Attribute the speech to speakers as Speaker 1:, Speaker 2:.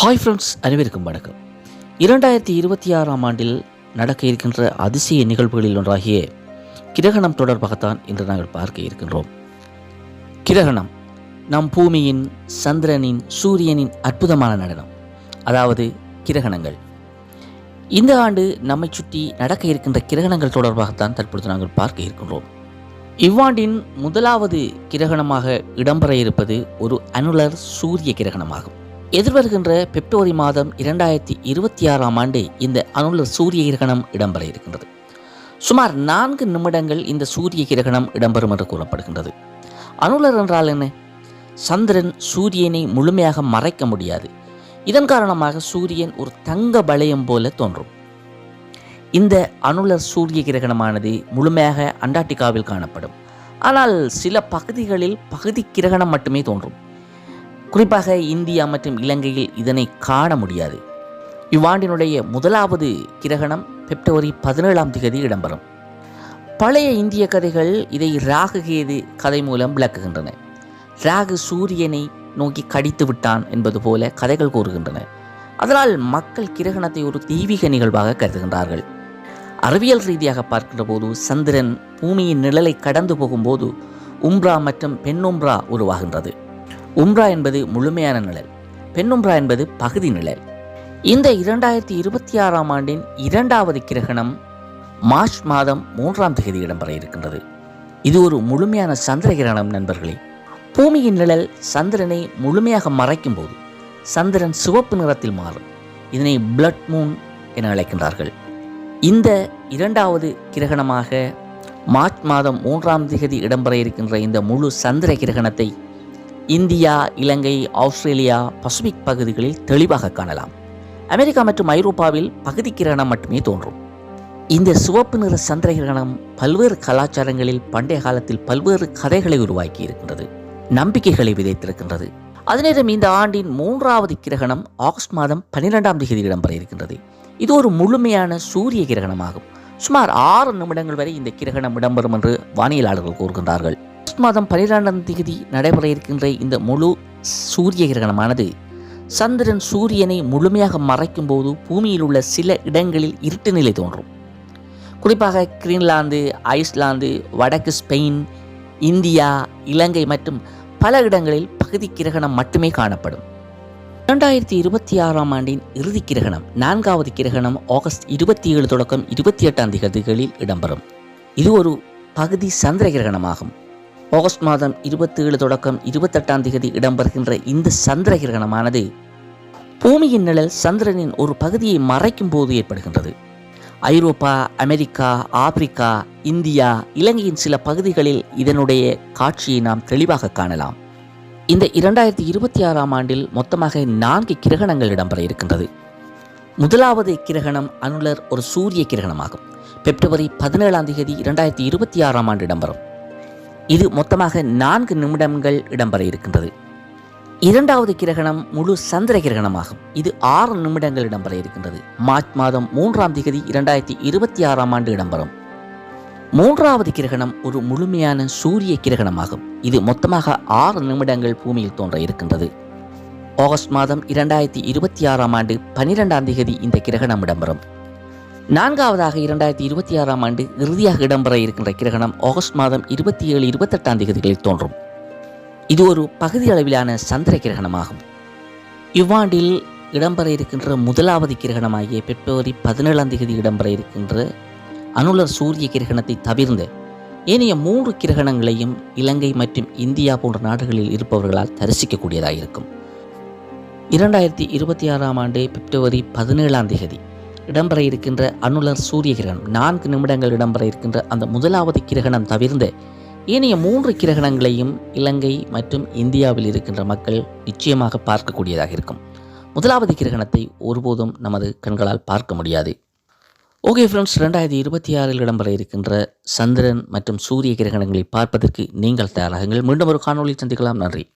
Speaker 1: Hi friends அனைவருக்கும் வணக்கம். இரண்டாயிரத்தி இருபத்தி ஆறாம் ஆண்டில் நடக்க இருக்கின்ற அதிசய நிகழ்வுகளில் ஒன்றாகிய கிரகணம் தொடர்பாகத்தான் இன்று நாங்கள் பார்க்க இருக்கின்றோம். கிரகணம் நம் பூமியின் சந்திரனின் சூரியனின் அற்புதமான நடனம் அதாவது கிரகணங்கள். இந்த ஆண்டு நம்மை சுற்றி நடக்க இருக்கின்ற கிரகணங்கள் தொடர்பாகத்தான் தற்பொழுது நாங்கள் பார்க்க இருக்கின்றோம். இவ்வாண்டின் முதலாவது கிரகணமாக இடம்பெற இருப்பது ஒரு அனுலர் சூரிய கிரகணமாகும். எதிர்வருகின்ற பிப்ரவரி மாதம் இரண்டாயிரத்தி இருபத்தி ஆறாம் ஆண்டு இந்த அனுலர் சூரிய கிரகணம் இடம்பெற இருக்கின்றது. சுமார் நான்கு நிமிடங்கள் இந்த சூரிய கிரகணம் இடம்பெறும் என்று கூறப்படுகின்றது. அனுலர் என்றால் என்ன? சந்திரன் சூரியனை முழுமையாக மறைக்க முடியாது. இதன் காரணமாக சூரியன் ஒரு தங்க வளையம் போல தோன்றும். இந்த அனுலர் சூரிய கிரகணமானது முழுமையாக அண்டார்டிகாவில் காணப்படும். ஆனால் சில பகுதிகளில் பகுதி கிரகணம் மட்டுமே தோன்றும். குறிப்பாக இந்தியா மற்றும் இலங்கையில் இதனை காண முடியாது. இவ்வாண்டினுடைய முதலாவது கிரகணம் பிப்ரவரி பதினேழாம் தேதி இடம்பெறும். பழைய இந்திய கதைகள் இதை ராகுகேது கதை மூலம் விளக்குகின்றன. ராகு சூரியனை நோக்கி கடித்து விட்டான் என்பது போல கதைகள் கூறுகின்றன. அதனால் மக்கள் கிரகணத்தை ஒரு தெய்வீக நிகழ்வாக கருதுகின்றார்கள். அறிவியல் ரீதியாக பார்க்கின்ற போது சந்திரன் பூமியின் நிழலை கடந்து போகும்போது உம்ரா மற்றும் பெண்ணும்ரா உருவாகின்றது. உம்ரா என்பது முழுமையான நிழல் பெண்ணும்ரா என்பது பகுதி நிழல். இந்த இரண்டாயிரத்தி இருபத்தி ஆறாம் ஆண்டின் இரண்டாவது கிரகணம் மார்ச் மாதம் மூன்றாம் தேதி இடம்பெற இருக்கின்றது. இது ஒரு முழுமையான சந்திர கிரகணம் நண்பர்களே. பூமியின் நிழல் சந்திரனை முழுமையாக மறைக்கும் போது சந்திரன் சிவப்பு நிறத்தில் மாறும். இதனை பிளட் மூன் என அழைக்கின்றார்கள். இந்த இரண்டாவது கிரகணமாக மார்ச் மாதம் மூன்றாம் தேதி இடம்பெற இருக்கின்ற இந்த முழு சந்திர கிரகணத்தை இந்தியா இலங்கை ஆஸ்திரேலியா பசிபிக் பகுதிகளில் தெளிவாக காணலாம். அமெரிக்கா மற்றும் ஐரோப்பாவில் பகுதி கிரகணம் மட்டுமே தோன்றும். இந்த சிவப்பு நிற சந்திர கிரகணம் பல்வேறு கலாச்சாரங்களில் பண்டைய காலத்தில் பல்வேறு கதைகளை உருவாக்கி இருக்கின்றது நம்பிக்கைகளை விதைத்திருக்கின்றது. அதேநேரம் இந்த ஆண்டின் மூன்றாவது கிரகணம் ஆகஸ்ட் மாதம் பன்னிரெண்டாம் தேதி இடம்பெற இருக்கின்றது. இது ஒரு முழுமையான சூரிய கிரகணமாகும். சுமார் ஆறு நிமிடங்கள் வரை இந்த கிரகணம் இடம்பெறும் என்று வானியலாளர்கள் கூறுகின்றார்கள். ஆகஸ்ட் மாதம் பன்னிரெண்டாம் தேதி நடைபெற இருக்கின்ற இந்த முழு சூரிய கிரகணமானது சந்திரன் சூரியனை முழுமையாக மறைக்கும் போது பூமியில் உள்ள சில இடங்களில் இருட்டு நிலை தோன்றும். குறிப்பாக கிரீன்லாந்து ஐஸ்லாந்து வடக்கு ஸ்பெயின் இந்தியா இலங்கை மற்றும் பல இடங்களில் பகுதி கிரகணம் மட்டுமே காணப்படும். இரண்டாயிரத்தி இருபத்தி ஆறாம் ஆண்டின் இறுதி கிரகணம் நான்காவது கிரகணம் ஆகஸ்ட் இருபத்தி ஏழு தொடக்கம் இருபத்தி எட்டாம் தேதிகளில் இடம்பெறும். இது ஒரு பகுதி சந்திர கிரகணமாகும். ஆகஸ்ட் மாதம் இருபத்தி ஏழு தொடக்கம் இருபத்தெட்டாம் தேதி இடம்பெறுகின்ற இந்த சந்திர கிரகணமானது பூமியின் நிழல் சந்திரனின் ஒரு பகுதியை மறைக்கும் போது ஏற்படுகின்றது. ஐரோப்பா அமெரிக்கா ஆப்பிரிக்கா இந்தியா இலங்கையின் சில பகுதிகளில் இதனுடைய காட்சியை நாம் தெளிவாக காணலாம். இந்த இரண்டாயிரத்தி இருபத்தி ஆறாம் ஆண்டில் மொத்தமாக நான்கு கிரகணங்கள் இடம்பெற இருக்கின்றது. முதலாவது கிரகணம் அனுலர் ஒரு சூரிய கிரகணமாகும். பிப்ரவரி பதினேழாம் தேதி இரண்டாயிரத்தி இருபத்தி ஆறாம் ஆண்டு இடம்பெறும். இது மொத்தமாக நான்கு நிமிடங்கள் இடம்பெற இருக்கின்றது. இரண்டாவது கிரகணம் முழு சந்திர கிரகணமாகும். இது ஆறு நிமிடங்கள் இடம்பெற இருக்கின்றது. மார்ச் மாதம் மூன்றாம் திகதி இரண்டாயிரத்தி இருபத்தி ஆறாம் ஆண்டு இடம்பெறும். மூன்றாவது கிரகணம் ஒரு முழுமையான சூரிய கிரகணமாகும். இது மொத்தமாக ஆறு நிமிடங்கள் பூமியில் தோன்ற இருக்கின்றது. ஆகஸ்ட் மாதம் இரண்டாயிரத்தி இருபத்தி ஆறாம் ஆண்டு பனிரெண்டாம் தேதி இந்த கிரகணம் இடம்பெறும். நான்காவதாக இரண்டாயிரத்தி இருபத்தி ஆறாம் ஆண்டு இறுதியாக இடம்பெற இருக்கின்ற கிரகணம் ஆகஸ்ட் மாதம் இருபத்தி ஏழு இருபத்தெட்டாம் தேதிகளில் தோன்றும். இது ஒரு பகுதி அளவிலான சந்திர கிரகணமாகும். இவ்வாண்டில் இடம்பெற இருக்கின்ற முதலாவது கிரகணமாகிய பிப்ரவரி பதினேழாம் தேதி இடம்பெற இருக்கின்ற அனுலர் சூரிய கிரகணத்தை தவிர்ந்த ஏனைய மூன்று கிரகணங்களையும் இலங்கை மற்றும் இந்தியா போன்ற நாடுகளில் இருப்பவர்களால் தரிசிக்கக்கூடியதாக இருக்கும் இரண்டாயிரத்தி இருபத்தி ஆறாம் ஆண்டு பிப்ரவரி பதினேழாம் தேதி இடம்பெற இருக்கின்ற அனுலர் சூரிய கிரகணம். நான்கு நிமிடங்கள் இடம்பெற இருக்கின்ற அந்த முதலாவது கிரகணம் தவிர்ந்த ஏனைய மூன்று கிரகணங்களையும் இலங்கை மற்றும் இந்தியாவில் இருக்கின்ற மக்கள் நிச்சயமாக பார்க்கக்கூடியதாக இருக்கும். முதலாவது கிரகணத்தை ஒருபோதும் நமது கண்களால் பார்க்க முடியாது. ஓகே ஃப்ரெண்ட்ஸ் ரெண்டாயிரத்தி இருபத்தி ஆறில் இடம்பெற இருக்கின்ற சந்திரன் மற்றும் சூரிய கிரகணங்களை பார்ப்பதற்கு நீங்கள் தயாராகுங்கள். மீண்டும் ஒரு காணொலி சந்திக்கலாம். நன்றி.